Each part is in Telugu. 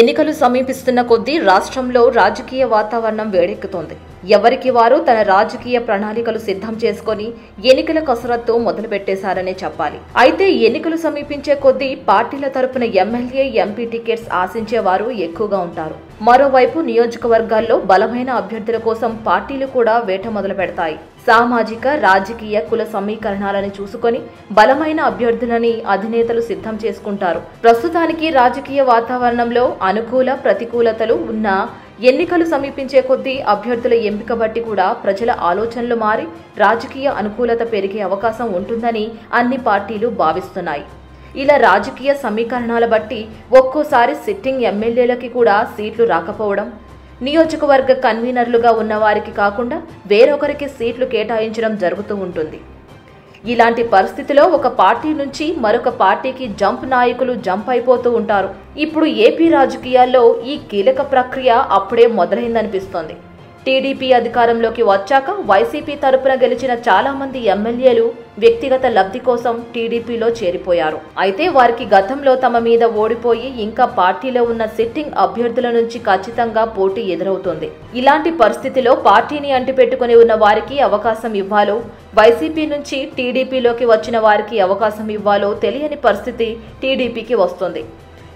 ఎన్నికలు సమీపిస్తున్న కొద్దీ రాష్ట్రంలో రాజకీయ వాతావరణం వేడెక్కుతోంది. ఎవరికి వారు తన రాజకీయ ప్రణాళికలు సిద్ధం చేసుకొని ఎన్నికల కసరత్తు మొదలుపెట్టేశారనే చెప్పాలి. అయితే ఎన్నికలు సమీపించే కొద్దీ పార్టీల తరపున ఎమ్మెల్యే ఎంపీ టికెట్స్ ఆశించేవారు ఎక్కువగా ఉంటారు. మరోవైపు నియోజకవర్గాల్లో బలమైన అభ్యర్థుల కోసం పార్టీలు కూడా వేట మొదలు పెడతాయి సామాజిక రాజకీయ కుల సమీకరణాలని చూసుకొని బలమైన అభ్యర్థులని అధినేతలు సిద్ధం చేసుకుంటారు. ప్రస్తుతానికి రాజకీయ వాతావరణంలో అనుకూల ప్రతికూలతలు ఉన్న ఎన్నికలు సమీపించే కొద్దీ అభ్యర్థుల ఎంపిక బట్టి కూడా ప్రజల ఆలోచనలు మారి రాజకీయ అనుకూలత పెరిగే అవకాశం ఉంటుందని అన్ని పార్టీలు భావిస్తున్నాయి. ఇలా రాజకీయ సమీకరణాల బట్టి ఒక్కోసారి సిట్టింగ్ ఎమ్మెల్యేలకి కూడా సీట్లు రాకపోవడం నియోజకవర్గ కన్వీనర్లుగా ఉన్న వారికి కాకుండా వేరొకరికి సీట్లు కేటాయించడం జరుగుతూ ఉంటుంది. ఇలాంటి పరిస్థితిలో ఒక పార్టీ నుంచి మరొక పార్టీకి జంప్ నాయకులు జంప్ అయిపోతూ ఉంటారు. ఇప్పుడు ఏపీ రాజకీయాల్లో ఈ కీలక ప్రక్రియ అప్పుడే మొదలైందనిపిస్తోంది. టీడీపీ అధికారంలోకి వచ్చాక వైసీపీ తరపున గెలిచిన చాలా మంది ఎమ్మెల్యేలు వ్యక్తిగత లబ్ధి కోసం టీడీపీలో చేరిపోయారు. అయితే వారికి గతంలో తమ మీద ఓడిపోయి ఇంకా పార్టీలో ఉన్న సిట్టింగ్ అభ్యర్థుల నుంచి ఖచ్చితంగా పోటీ ఎదురవుతోంది. ఇలాంటి పరిస్థితిలో పార్టీని అంటిపెట్టుకుని ఉన్న వారికి అవకాశం ఇవ్వాలో వైసీపీ నుంచి టీడీపీలోకి వచ్చిన వారికి అవకాశం ఇవ్వాలో తెలియని పరిస్థితి టీడీపీకి వస్తుంది.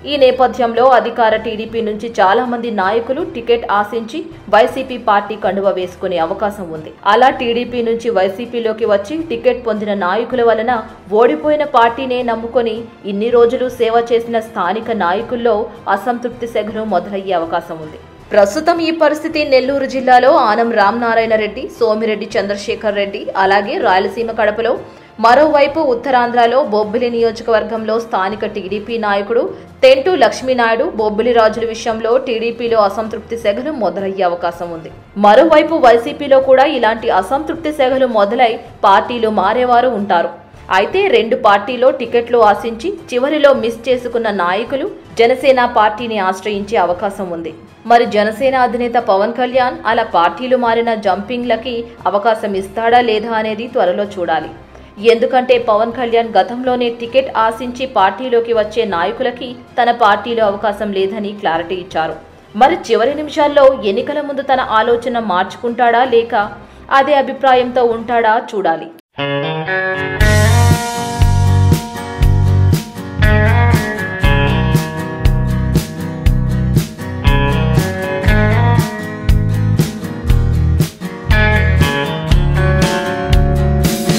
ఈ నేపథ్యంలో అధికార టీడీపీ నుంచి చాలా మంది నాయకులు టికెట్ ఆశించి వైసీపీ పార్టీ కండువ వేసుకునే అవకాశం ఉంది. అలా టీడీపీ నుంచి వైసీపీలోకి వచ్చి టికెట్ పొందిన నాయకుల వలన ఓడిపోయిన పార్టీనే నమ్ముకొని ఇన్ని రోజులు సేవ చేసిన స్థానిక నాయకుల్లో అసంతృప్తి సెగలు మొదలయ్యే అవకాశం ఉంది. ప్రస్తుతం ఈ పరిస్థితి నెల్లూరు జిల్లాలో ఆనం రామనారాయణ రెడ్డి సోమిరెడ్డి చంద్రశేఖర్ రెడ్డి అలాగే రాయలసీమ కడపలో మరోవైపు ఉత్తరాంధ్రలో బొబ్బిలి నియోజకవర్గంలో స్థానిక టీడీపీ నాయకుడు తెంటు లక్ష్మీనాయుడు బొబ్బిలి రాజుల విషయంలో టీడీపీలో అసంతృప్తి సెగలు మొదలయ్యే అవకాశం ఉంది. మరోవైపు వైసీపీలో కూడా ఇలాంటి అసంతృప్తి సెగలు మొదలై పార్టీలు మారేవారు ఉంటారు. అయితే రెండు పార్టీలో టికెట్లు ఆశించి చివరిలో మిస్ చేసుకున్న నాయకులు జనసేన పార్టీని ఆశ్రయించే అవకాశం ఉంది. మరి జనసేన అధినేత పవన్ కళ్యాణ్ అలా పార్టీలు మారిన జంపింగ్లకి అవకాశం ఇస్తాడా లేదా అనేది త్వరలో చూడాలి. ఎందుకంటే పవన్ కళ్యాణ్ గతంలోనే టికెట్ ఆశించి పార్టీలోకి వచ్చే నాయకులకి తన పార్టీలో అవకాశం లేదని క్లారిటీ ఇచ్చారు. మరి చివరి నిమిషాల్లో ఎన్నికల ముందు తన ఆలోచన మార్చుకుంటాడా లేక అదే అభిప్రాయంతో ఉంటాడా చూడాలి.